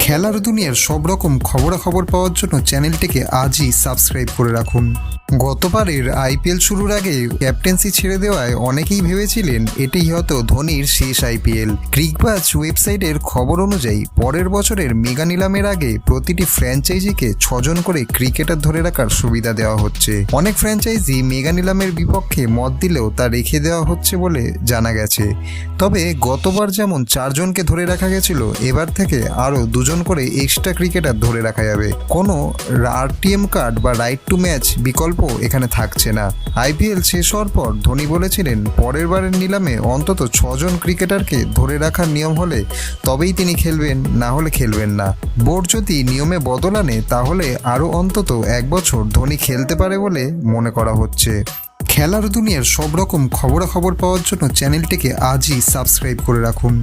খেলার দুনিয়ার সব রকম খবরাখবর পাওয়ার জন্য চ্যানেলটিকে আজই সাবস্ক্রাইব করে রাখুন। গতবারের আইপিএল শুরুর আগে ক্যাপ্টেন্সি ছেড়ে দেওয়ায় অনেকেই ভেবেছিলেন এটি হয়তো ধোনির শেষ আইপিএল। ক্রিকবাজ ওয়েবসাইটের খবর অনুযায়ী, পরের বছরের মেগা নিলামের আগে প্রতিটি ফ্র্যাঞ্চাইজিকে ছজন করে ক্রিকেটার ধরে রাখার সুবিধা দেওয়া হচ্ছে। অনেক ফ্র্যাঞ্চাইজি মেগা নিলামের বিপক্ষে মত দিলেও তা রেখে দেওয়া হচ্ছে বলে জানা গেছে। তবে গতবার যেমন চারজনকে ধরে রাখা গেছিল, এবার থেকে আরও দুজন করে এক্সট্রা ক্রিকেটার ধরে রাখা যাবে। কোনো আরটিএম কার্ড বা রাইট টু ম্যাচ বিকল্প এখানে থাকছে না। আইপিএল শেষ হওয়ার পর ধোনি বলেছিলেন, পরের বারের নিলামে অন্তত ছজন ক্রিকেটারকে ধরে রাখার নিয়ম হলে তবেই তিনি খেলবেন, না হলে খেলবেন না। বোর্ড যদি নিয়মে বদল আনে, তাহলে আরও অন্তত এক বছর ধোনি খেলতে পারে বলে মনে করা হচ্ছে। খেলার দুনিয়ার সব রকম খবরাখবর পাওয়ার জন্য চ্যানেলটিকে আজই সাবস্ক্রাইব করে রাখুন।